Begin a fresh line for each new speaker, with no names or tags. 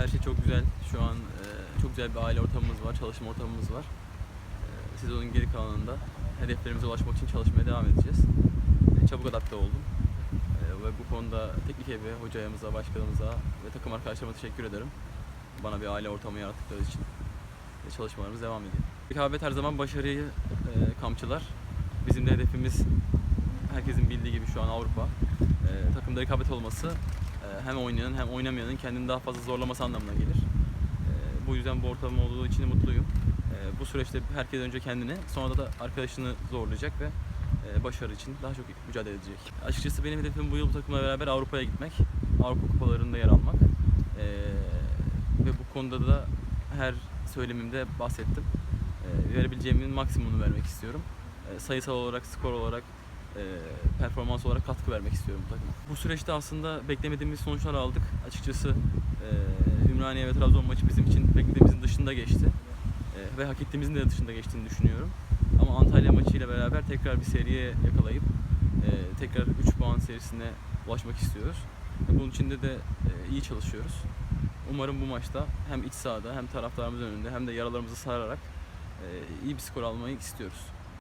her şey çok güzel. Şu an e, çok güzel bir aile ortamımız var, çalışma ortamımız var. E, sezonun geri kalanında hedeflerimize ulaşmak için çalışmaya devam edeceğiz. E, çabuk adapte oldum. E, ve bu konuda teknik evi, hocamıza, başkanımıza ve takım arkadaşlarıma teşekkür ederim. Bana bir aile ortamı yarattıkları için. Çalışmalarımız devam ediyor. Rekabet her zaman başarıyı e, kamçılar. Bizim de hedefimiz herkesin bildiği gibi şu an Avrupa. E, takımda rekabet olması hem oynayanın hem oynamayanın kendini daha fazla zorlaması anlamına gelir. E, bu yüzden bu ortam olduğu için mutluyum. E, bu süreçte herkes önce kendini sonra da arkadaşını zorlayacak ve e, başarı için daha çok mücadele edecek. Açıkçası benim hedefim bu yıl bu takımla beraber Avrupa'ya gitmek. Avrupa kupalarında yer almak. Ve bu konuda da her söylemimde bahsettim. Verebileceğimin maksimumunu vermek istiyorum. Sayısal olarak, skor olarak, e, performans olarak katkı vermek istiyorum bu takıma. Bu süreçte aslında beklemediğimiz sonuçlar aldık. Açıkçası e, Ümraniye ve Trabzon maçı bizim için beklediğimizin dışında geçti. E, ve hak ettiğimizin de dışında geçtiğini düşünüyorum. Ama Antalya maçıyla beraber tekrar bir seriye yakalayıp e, tekrar 3 puan serisine ulaşmak istiyoruz. E, bunun için de de e, iyi çalışıyoruz. Umarım bu maçta hem iç sahada hem taraftarımızın önünde hem de yaralarımızı sararak e, iyi bir skor almayı istiyoruz.